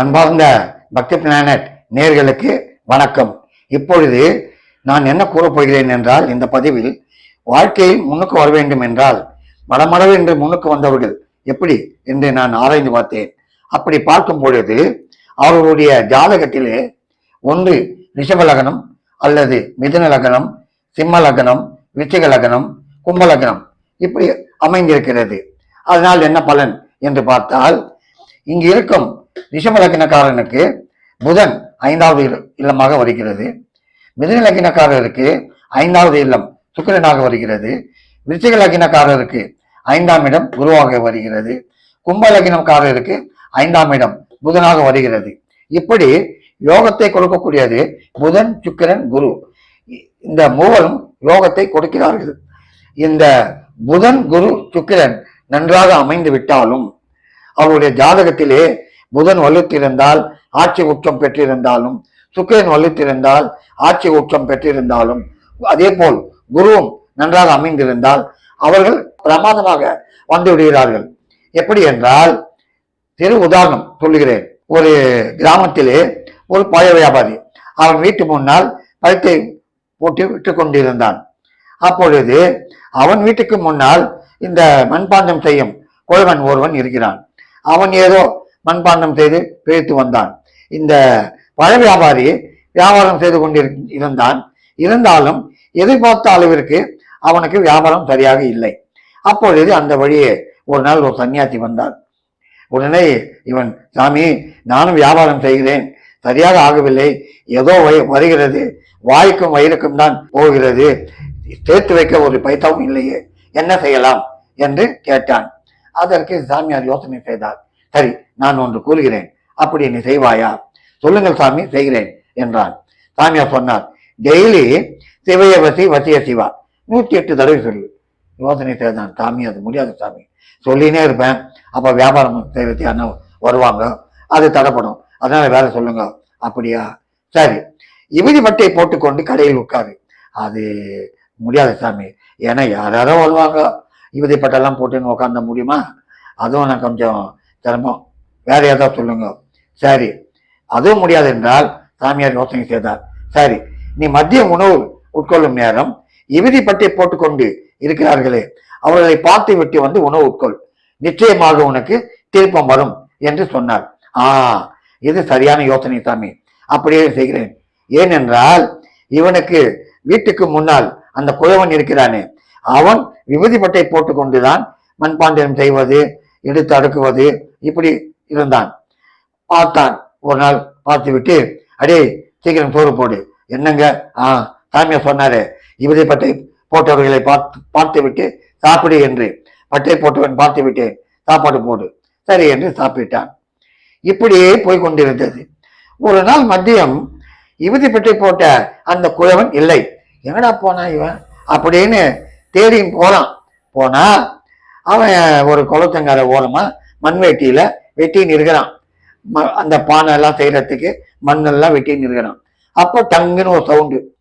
அன்பார்ந்த பக்தி பிளானட் நேர்களுக்கு வணக்கம். இப்பொழுது நான் என்ன கூறப்போகிறேன் என்றால் இந்த பதிவில் வாழ்க்கையில் முன்னுக்கு வர வேண்டும் என்றால் மடமடவென்று முன்னுக்கு வந்தவர்கள் எப்படி என்று நான் ஆராய்ந்து பார்த்தேன். அப்படி பார்க்கும் பொழுது அவர்களுடைய ஜாதகத்திலே ஒன்று ரிஷப லக்னம் அல்லது மிதுன லக்னம் சிம்ம லக்னம் விச்சிக லக்னம் கும்ப லக்னம் இப்படி அமைந்திருக்கிறது. அதனால் என்ன பலன் என்று பார்த்தால் இங்கு இருக்கும் ரிஷபலக்கினக்காரனுக்கு புதன் ஐந்தாவது இல்லமாக வருகிறது. மிதுன லக்கினக்காரருக்கு ஐந்தாவது இல்லம் சுக்கிரனாக வருகிறது. விருச்சிக லக்கினக்காரருக்கு ஐந்தாம் இடம் குருவாக வருகிறது. கும்ப லக்கினக்காரருக்கு ஐந்தாம் இடம் புதனாக வருகிறது. இப்படி யோகத்தை கொடுக்கக்கூடியது புதன் சுக்கிரன் குரு. இந்த மூவரும் யோகத்தை கொடுக்கிறார்கள். இந்த புதன் குரு சுக்கிரன் நன்றாக அமைந்து விட்டாலும் அவருடைய ஜாதகத்திலே புதன் வலுத்திருந்தால் ஆட்சி உச்சம் பெற்றிருந்தாலும் சுக்கிரன் வலுத்திருந்தால் ஆட்சி உச்சம் பெற்றிருந்தாலும் அதே போல் குருவும் நன்றாக அமைந்திருந்தால் அவர்கள் பிரமாதமாக வந்து விடுகிறார்கள் எப்படி என்றால் சிறு உதாரணம் சொல்லுகிறேன். ஒரு கிராமத்திலே ஒரு பழைய வியாபாரி அவன் வீட்டு முன்னால் பழத்தை போட்டு விட்டு கொண்டிருந்தான். அப்பொழுது அவன் வீட்டுக்கு முன்னால் இந்த மண்பாண்டம் செய்யும் குழவன் ஒருவன் இருக்கிறான். அவன் ஏதோ மண்பாண்டம் செய்து பிழைத்து வந்தான். இந்த பழ வியாபாரி வியாபாரம் செய்து கொண்டிரு இருந்தான். இருந்தாலும் எதிர்பார்த்த அளவிற்கு அவனுக்கு வியாபாரம் சரியாக இல்லை. அப்பொழுது அந்த வழியே ஒரு நாள் ஒரு சன்னியாசி வந்தார் உடனே இவன் சாமி நானும் வியாபாரம் செய்கிறேன். சரியாக ஆகவில்லை. ஏதோ வய வருகிறது. வாய்க்கும் வயிறுக்கும் தான் போகிறது. சேர்த்து வைக்க ஒரு பைசாவும் இல்லையே. என்ன செய்யலாம்? என்று கேட்டான். அதற்கு சாமியார் யோசனை செய்தார். சரி நான் ஒன்று கூறுகிறேன். அப்படி நீ செய்வாயா? சொல்லுங்கள் சாமி செய்கிறேன் என்றான். சாமியார் சொன்னார் டெய்லி சிவைய வசி வசிய சிவா. நூற்றி எட்டு தடவை சொல்லு. யோசனை செய்தான் சாமி அது முடியாது சாமி. சொல்லினே இருப்பேன். அப்ப வியாபாரம் செய்யறது வருவாங்க. அது தடைப்படும். அதனால வேலை சொல்லுங்க. அப்படியா? சரி. இறுதி பட்டை போட்டுக்கொண்டு கடையில் உட்காரு. அது முடியாது சாமி. ஏன்னா யாரோ வருவாங்க. இறுதி பட்டெல்லாம் போட்டுன்னு உட்காந்த முடியுமா? அதுவும் நான் கொஞ்சம் சிரமம். வேற ஏதாவது சொல்லுங்க? சரி. அதுவும் முடியாது என்றால் சாமியார் யோசனை செய்தார். சரி. நீ மதிய உணவு உட்கொள்ளும் நேரம். இறுதி பட்டை போட்டுக்கொண்டு இருக்கிறார்களே. அவர்களை பார்த்து விட்டு வந்து உணவு உட்கொள். நிச்சயமாக உனக்கு திருப்பம் வரும் என்று சொன்னார். ஆ இது சரியான யோசனை சாமி. அப்படியே செய்கிறேன். ஏனென்றால் இவனுக்கு வீட்டுக்கு முன்னால் அந்த குழவன் இருக்கிறானே. அவன் விபூதி பட்டை போட்டுக்கொண்டுதான் மண்பாண்டியம் செய்வது எடுத்து அடுக்குவது இப்படி இருந்தான். பார்த்தான். ஒரு நாள் பார்த்து விட்டு அடே சீக்கிரம் சோறு போடு. என்னங்க? ஆ சாமியார் சொன்னாரு. இவரை பட்டை போட்டவர்களை பார்த்து பார்த்து விட்டு சாப்பிடு என்று. பட்டை போட்டவன் பார்த்து விட்டு சாப்பாடு போடு. சரி என்று சாப்பிட்டான். இப்படியே போய் கொண்டிருந்தது ஒரு நாள் மதியம் இவதி பட்டை போட்ட அந்த குழவன் இல்லை. எங்கடா போனா இவன்? அப்படின்னு தேடியும் போறான். போனா அவன் ஒரு குளத்தங்கார ஓரமா மண்வேட்டியில வெட்டின்னு இருக்கிறான் ம- அந்த பானை எல்லாம் செய்யறதுக்கு மண்ணெல்லாம் வெட்டின்னு இருக்கிறான் அப்போ டங்குன்னு ஒரு சவுண்டு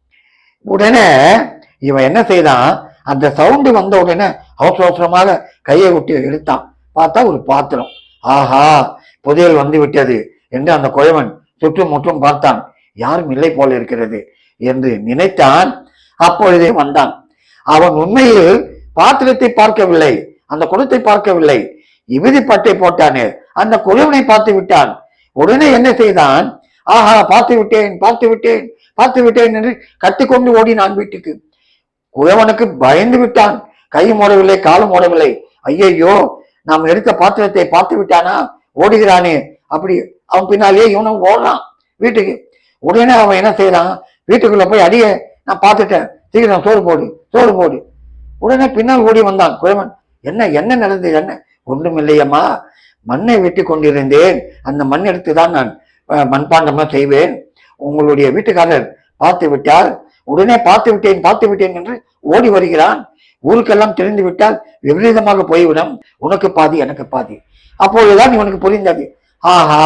உடனே இவன் என்ன செய்தான்? அந்த சவுண்டு வந்த உடனே அவசர அவசரமாக கையை விட்டு எடுத்தான் பார்த்தா ஒரு பாத்திரம். ஆஹா புதையல் வந்து விட்டது என்று அந்த குழவன் சுற்றும் முற்றும் பார்த்தான். யாரும் இல்லை போல இருக்கிறது என்று நினைத்தான். அப்பொழுதே வந்தான். அவன் உண்மையில் பாத்திரத்தை பார்க்கவில்லை. அந்த குடத்தை பார்க்கவில்லை. இமிதி பட்டை போட்டானே. அந்த குழவனை பார்த்து விட்டான். உடனே என்ன செய்தான்? ஆஹா பார்த்து விட்டேன் பார்த்து விட்டேன் பார்த்து விட்டேன் என்று கத்திக்கொண்டு ஓடினான் வீட்டுக்கு. குழவனுக்கு பயந்து விட்டான். கை மூடவில்லை காலும் மூடவில்லை. ஐயையோ நாம் எடுத்த பாத்திரத்தை பார்த்து விட்டானா? ஓடுகிறானே. அப்படி அவன் பின்னாலேயே இவனும் ஓடுறான் வீட்டுக்கு. உடனே அவன் என்ன செய்யறான் வீட்டுக்குள்ள போய் அடிய நான் பார்த்துட்டேன். சீக்கிரம் சோறு போடு சோறு போடு. உடனே பின்னால் ஓடி வந்தான் குழவன். என்ன என்ன நடந்தது? என்ன? ஒன்றும் இல்லையம்மா மண்ணை வெட்டி கொண்டிருந்தேன். அந்த மண் எடுத்து தான் நான் மண்பாண்டமாக செய்வேன். உங்களுடைய வீட்டுக்காரர் பார்த்து விட்டால் உடனே பார்த்து விட்டேன் பார்த்து விட்டேன் என்று ஓடி வருகிறான். ஊருக்கெல்லாம் தெரிந்து விட்டால் விபரீதமாக போய்விடும். உனக்கு பாதி எனக்கு பாதி. அப்பொழுதுதான் இவனுக்கு புரிந்தது. ஆஹா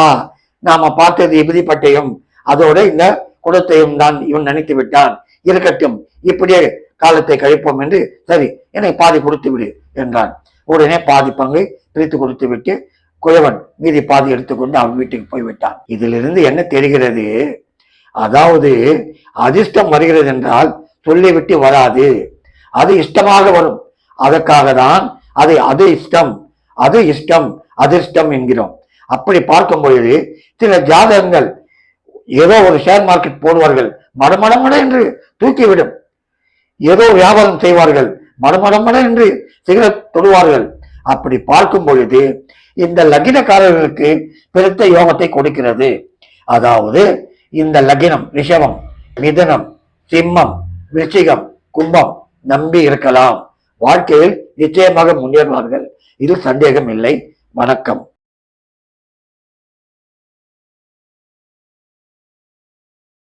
நாம பார்த்தது இபதிப்பட்டையும் பட்டையும் அதோட இந்த குடத்தையும் தான் இவன் நினைத்து விட்டான். இருக்கட்டும் இப்படியே காலத்தை கழிப்போம் என்று சரி எனக்கு பாதி கொடுத்து விடு என்றான். உடனே பாதி பங்கை பிரித்து கொடுத்து விட்டு குயவன் மீதி பாதி எடுத்துக்கொண்டு அவன் வீட்டுக்கு போய்விட்டான். இதிலிருந்து என்ன தெரிகிறது? அதாவது அதிர்ஷ்டம் வருகிறது என்றால் சொல்லிவிட்டு வராது. அது இஷ்டமாக வரும். அதற்காக தான் அது அது இஷ்டம் அது இஷ்டம் அதிர்ஷ்டம் என்கிறோம். அப்படி பார்க்கும் பொழுது சில ஜாதகங்கள் ஏதோ ஒரு ஷேர் மார்க்கெட் போடுவார்கள். மடமடமட என்று தூக்கிவிடும். ஏதோ வியாபாரம் செய்வார்கள். மடமடமட என்று சிகரெட் தொடுவார்கள். அப்படி பார்க்கும் பொழுது இந்த லக்னக்காரர்களுக்கு பெருத்த யோகத்தை கொடுக்கிறது. அதாவது இந்த லக்னம் ரிஷபம் மிதனம் சிம்மம் விருச்சிகம் கும்பம் நம்பி இருக்கலாம். வாழ்க்கையில் நிச்சயமாக முன்னேறுவார்கள். இது சந்தேகம் இல்லை. வணக்கம்.